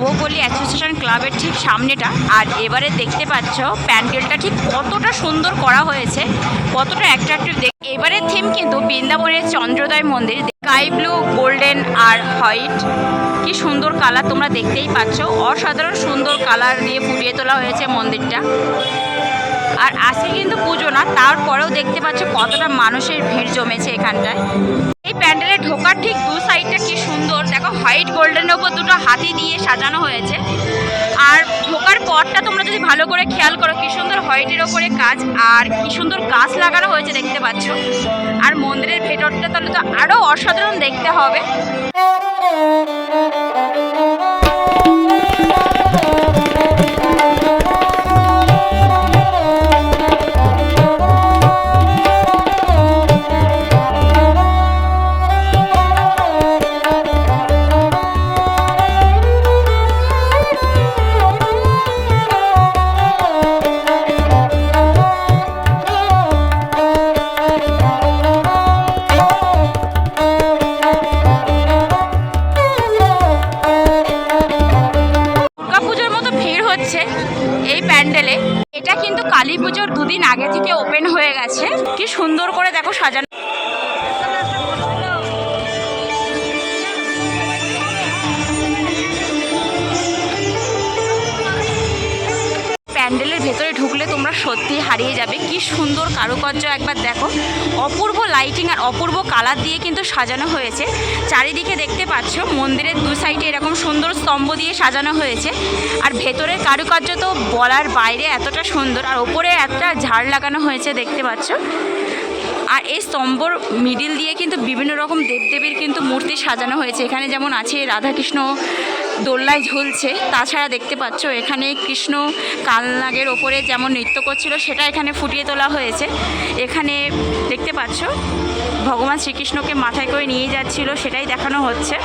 Nabapalli association ক্লাবের ঠিক সামনেটা। আর এবারে দেখতে পাচ্ছ, প্যান্ডেলটা ঠিক কতটা সুন্দর করা হয়েছে, কতটা অ্যাট্রাক্টিভ দেখ এবারের থিম কিন্তু বৃন্দাবনের Chandrodaya Mandir sky blue golden আর হোয়াইট কি সুন্দর কালার তোমরা দেখতেই পাচ্ছ। অসাধারণ সুন্দর কালার দিয়ে ফুটিয়ে তোলা হয়েছে মন্দিরটা। আর আজকে কিন্তু পুজো না, তারপরেও দেখতে পাচ্ছ কতটা মানুষের ভিড় জমেছে এখানটায়। এই প্যান্ডেলে ঢোকার ঠিক দু সাইডটা কি সুন্দর, দেখো হোয়াইট গোল্ডেনের ওপর দুটো হাতি দিয়ে সাজানো হয়েছে। আর ঢোকার পরটা তোমরা যদি ভালো করে খেয়াল করো, কি সুন্দর হোয়াইটের ওপরে কাজ, আর কি সুন্দর গাছ লাগানো হয়েছে দেখতে পাচ্ছ। আর মন্দিরের ভেতরটা তাহলে তো আরও অসাধারণ দেখতে হবে। হচ্ছে এই প্যান্ডেলে। এটা কিন্তু কালী পুজোর দুদিন আগে থেকে ওপেন হয়ে গেছে। কি সুন্দর করে দেখো সাজানো। প্যান্ডেলের ভেতরে ঢুকলে তোমরা সত্যি হারিয়ে যাবে। কি সুন্দর কারুকার্য একবার দেখো। অপূর্ব লাইটিং আর অপূর্ব কালার দিয়ে কিন্তু সাজানো হয়েছে। চারিদিকে দেখতে পাচ্ছ, মন্দিরের দু সাইডে এরকম সুন্দর স্তম্ভ দিয়ে সাজানো হয়েছে। আর ভেতরের কারুকার্য তো বলার বাইরে এতটা সুন্দর। আর ওপরে একটা ঝাড় লাগানো হয়েছে, দেখতে পাচ্ছ। আর এই স্তম্ভর মিডিল দিয়ে কিন্তু বিভিন্ন রকম দেবদেবীর কিন্তু মূর্তি সাজানো হয়েছে। এখানে যেমন আছে রাধাকৃষ্ণ দোল্লায় ঝুলছে। তাছাড়া দেখতে পাচ্ছ, এখানে কৃষ্ণ কালনাগের ওপরে যেমন নৃত্য করছিল, সেটা এখানে ফুটিয়ে তোলা হয়েছে। এখানে দেখতে পাচ্ছ, ভগবান শ্রীকৃষ্ণকে মাথায় করে নিয়ে যাচ্ছিল, সেটাই দেখানো হচ্ছে।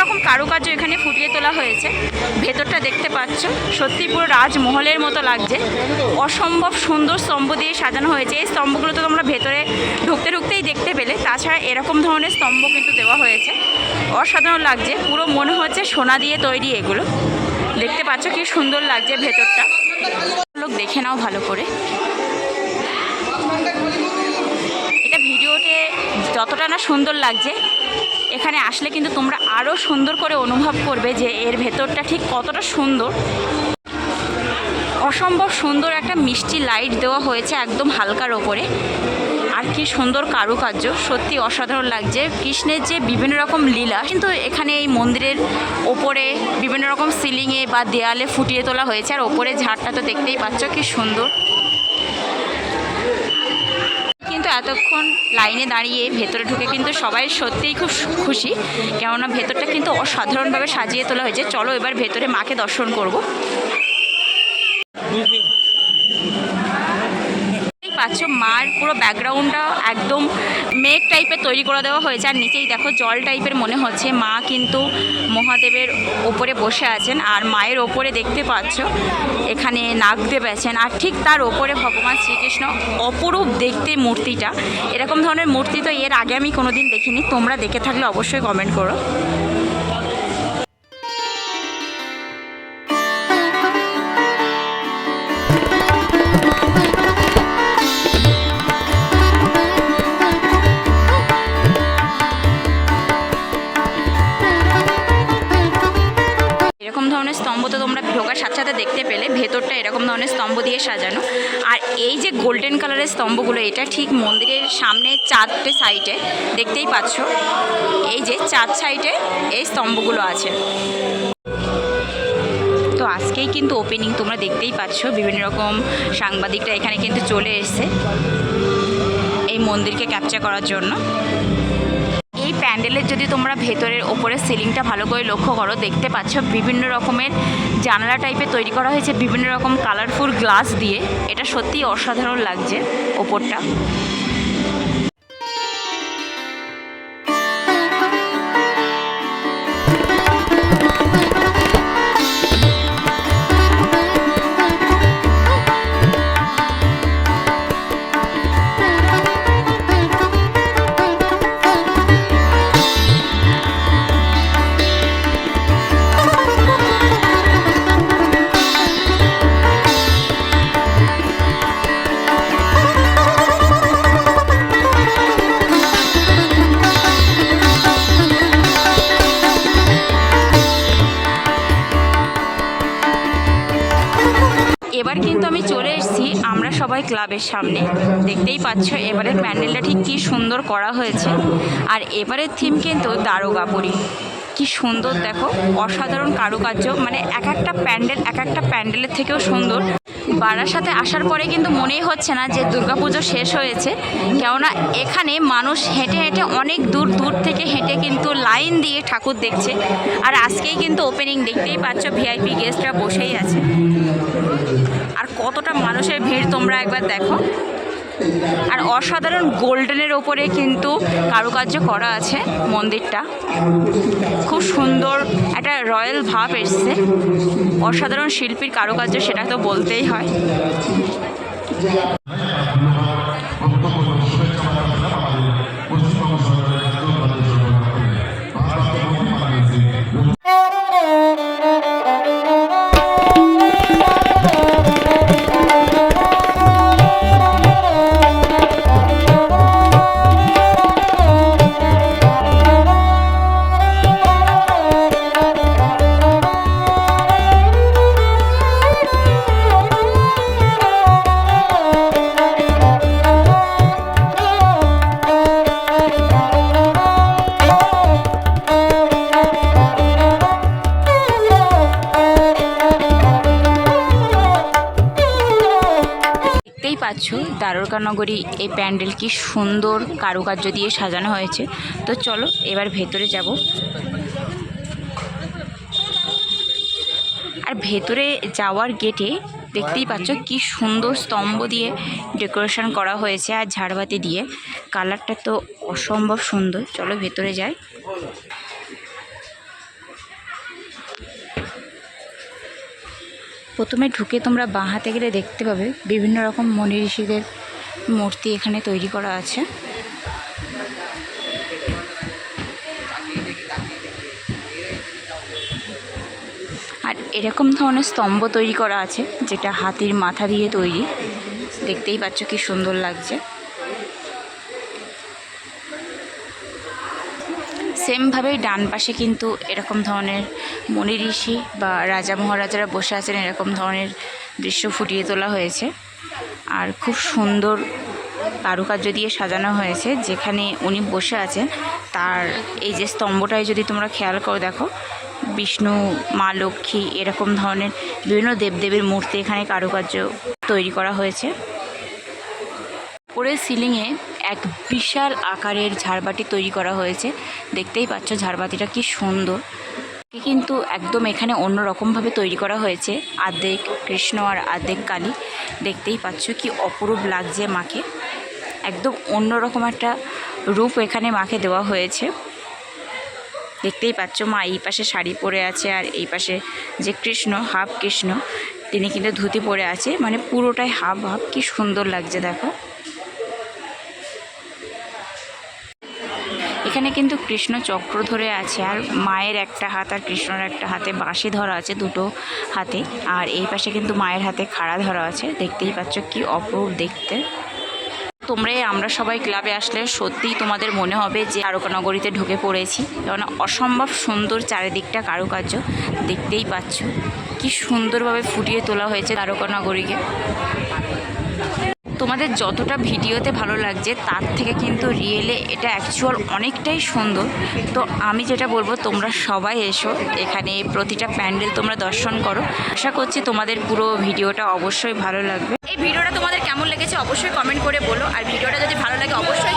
রকম কারুকার্য এখানে ফুটিয়ে তোলা হয়েছে। ভেতরটা দেখতে পাচ্ছ। সত্যি পুরো রাজমহলের মতো লাগছে। অসম্ভব সুন্দর স্তম্ভ দিয়ে সাজানো হয়েছে। এই স্তম্ভগুলো তো তোমরা ভেতরে ঢুকতে ঢুকতেই দেখতে পেলে। তাছাড়া এরকম ধরনের স্তম্ভ কিন্তু দেওয়া হয়েছে। অসাধারণ লাগছে। পুরো মনে হচ্ছে সোনা দিয়ে তৈরি এগুলো। দেখতে পাচ্ছ কি সুন্দর লাগছে ভেতরটা। লোক দেখে নাও ভালো করে। এটা ভিডিওতে যতটা না সুন্দর লাগছে এখানে আসলে কিন্তু তোমরা আরও সুন্দর করে অনুভব করবে যে এর ভেতরটা ঠিক কতটা সুন্দর। অসম্ভব সুন্দর একটা মিষ্টি লাইট দেওয়া হয়েছে একদম হালকার ওপরে। আর কি সুন্দর কারুকার্য, সত্যি অসাধারণ লাগছে। কৃষ্ণের যে বিভিন্ন রকম লীলা, কিন্তু এখানে এই মন্দিরের ওপরে বিভিন্ন রকম সিলিংয়ে বা দেয়ালে ফুটিয়ে তোলা হয়েছে। আর ওপরে ঝাড়টা তো দেখতেই পাচ্ছ কি সুন্দর। কিন্তু এতক্ষণ লাইনে দাঁড়িয়ে ভেতরে ঢুকে কিন্তু সবাই সত্যিই খুব খুশি। কেননা ভেতরটা কিন্তু অসাধারণভাবে সাজিয়ে তোলা হয়েছে। চলো এবার ভেতরে মাকে দর্শন করব। পাচ্ছ, মার পুরো ব্যাকগ্রাউন্ডটা একদম মেঘ টাইপের তৈরি করে দেওয়া হয়েছে। আর নিচেই দেখো, জল টাইপের মনে হচ্ছে। মা কিন্তু মহাদেবের ওপরে বসে আছেন আর মায়ের ওপরে দেখতে পাচ্ছ, এখানে নাগদেব আছেন আর ঠিক তার ওপরে ভগবান শ্রীকৃষ্ণ অপরূপ দেখতে মূর্তিটা। এরকম ধরনের মূর্তি তো এর আগে আমি কোনোদিন দেখিনি। তোমরা দেখে থাকলে অবশ্যই কমেন্ট করো। স্তম্ভ তো তোমরা ঢোকার সাথে সাথে দেখতে পেলে, ভেতরটা এরকম ধরনের স্তম্ভ দিয়ে সাজানো। আর এই যে গোল্ডেন কালারের স্তম্ভগুলো, এটা ঠিক মন্দিরের সামনে চারটে সাইডে দেখতেই পাচ্ছ, এই যে চার সাইডে এই স্তম্ভগুলো আছে। তো আজকেই কিন্তু ওপেনিং তোমরা দেখতেই পাচ্ছ, বিভিন্ন রকম সাংবাদিকরা এখানে কিন্তু চলে এসছে এই মন্দিরকে ক্যাপচার করার জন্য। এই প্যান্ডেলের যদি তোমরা ভেতরের ওপরের সিলিংটা ভালো করে লক্ষ্য করো, দেখতে পাচ্ছ বিভিন্ন রকমের জানালা টাইপের তৈরি করা হয়েছে, বিভিন্ন রকম কালারফুল গ্লাস দিয়ে। এটা সত্যিই অসাধারণ লাগছে ওপরটা। ক্লাবের সামনে। দেখতেই পাচ্ছ, এবারের প্যান্ডেলটা ঠিক কী সুন্দর করা হয়েছে। আর এবারের থিম কিন্তু দারোগাপুরি কি সুন্দর, দেখো, অসাধারণ কারুকার্য। মানে এক একটা প্যান্ডেল, এক একটা প্যান্ডেলের থেকেও সুন্দর। বারাসাতে আসার পরে কিন্তু মনেই হচ্ছে না যে দুর্গাপুজো শেষ হয়েছে। কেননা এখানে মানুষ হেঁটে হেঁটে অনেক দূর দূর থেকে হেঁটে কিন্তু লাইন দিয়ে ঠাকুর দেখছে। আর আজকেই কিন্তু ওপেনিং দেখতেই পাচ্ছ ভিআইপি গেস্টরা বসেই আছে। আর কতটা মানুষের ভিড় তোমরা একবার দেখো। আর অসাধারণ গোল্ডেনের ওপরে কিন্তু কারুকার্য করা আছে মন্দিরটা। খুব সুন্দর একটা রয়্যাল ভাব এসছে। অসাধারণ শিল্পীর কারুকার্য সেটা তো বলতেই হয়। পাচ্ছ। দ্বারকা নগরী এই প্যান্ডেল কি সুন্দর কারুকার্য দিয়ে সাজানো হয়েছে। তো চলো, এবার ভেতরে যাব। আর ভেতরে যাওয়ার গেটে দেখতেই পাচ্ছ কি সুন্দর স্তম্ভ দিয়ে ডেকোরেশন করা হয়েছে আর ঝাড়বাতি দিয়ে। কালারটা তো অসম্ভব সুন্দর। চলো ভেতরে যাই। প্রথমে ঢুকে তোমরা বাঁ হাতে গেলে দেখতে পাবে বিভিন্ন রকম মনি ঋষিদের মূর্তি এখানে তৈরি করা আছে। আর এরকম ধরনের স্তম্ভ তৈরি করা আছে, যেটা হাতির মাথা দিয়ে তৈরি। দেখতেই পাচ্ছ কি সুন্দর লাগছে। সেমভাবেই ডান পাশে কিন্তু এরকম ধরনের মনি ঋষি বা রাজা মহারাজারা বসে আছেন, এরকম ধরনের দৃশ্য ফুটিয়ে তোলা হয়েছে। আর খুব সুন্দর কারুকার্য দিয়ে সাজানো হয়েছে, যেখানে উনি বসে আছেন। তার এই যে স্তম্ভটায় যদি তোমরা খেয়াল করে দেখো, বিষ্ণু, মা লক্ষ্মী, এরকম ধরনের বিভিন্ন দেবদেবীর মূর্তি এখানে কারুকার্য তৈরি করা হয়েছে। উপরের সিলিংয়ে এক বিশাল আকারের ঝাড়বাটি তৈরি করা হয়েছে। দেখতেই পাচ্ছ ঝাড়বাতিটা কি সুন্দর। কিন্তু একদম এখানে অন্য রকমভাবে তৈরি করা হয়েছে। আর্ধেক কৃষ্ণ আর আর্ধেক কালী। দেখতেই পাচ্ছ কি অপরূপ লাগছে মাকে। একদম অন্যরকম একটা রূপ এখানে মাকে দেওয়া হয়েছে। দেখতেই পাচ্ছ মা এই পাশে শাড়ি পরে আছে আর এই পাশে যে কৃষ্ণ, হাফ কৃষ্ণ, তিনি কিন্তু ধুতি পরে আছে। মানে পুরোটাই হাফ হাফ। কি সুন্দর লাগছে দেখো। এখানে কিন্তু কৃষ্ণ চক্র ধরে আছে, আর মায়ের একটা হাত আর কৃষ্ণর একটা হাতে বাঁশি ধরা আছে দুটো হাতে। আর এই পাশে কিন্তু মায়ের হাতে খাড়া ধরা আছে। দেখতেই পাচ্ছ কি অপরূপ দেখতে। তোমরা আমরা সবাই ক্লাবে আসলে সত্যিই তোমাদের মনে হবে যে তারকানগরীতে ঢুকে পড়েছি। কেননা অসম্ভব সুন্দর চারিদিকটা কারুকার্য। দেখতেই পাচ্ছ কি সুন্দরভাবে ফুটিয়ে তোলা হয়েছে তারকানগরীকে। তোমাদের যতটা ভিডিওতে ভালো লাগছে, তার থেকে কিন্তু রিয়েলে এটা অ্যাকচুয়াল অনেকটাই সুন্দর। তো আমি যেটা বলব, তোমরা সবাই এসো, এখানে প্রতিটা প্যান্ডেল তোমরা দর্শন করো। আশা করছি তোমাদের পুরো ভিডিওটা অবশ্যই ভালো লাগবে। এই ভিডিওটা তোমাদের কেমন লেগেছে অবশ্যই কমেন্ট করে বলো। আর ভিডিওটা যদি ভালো লাগে, অবশ্যই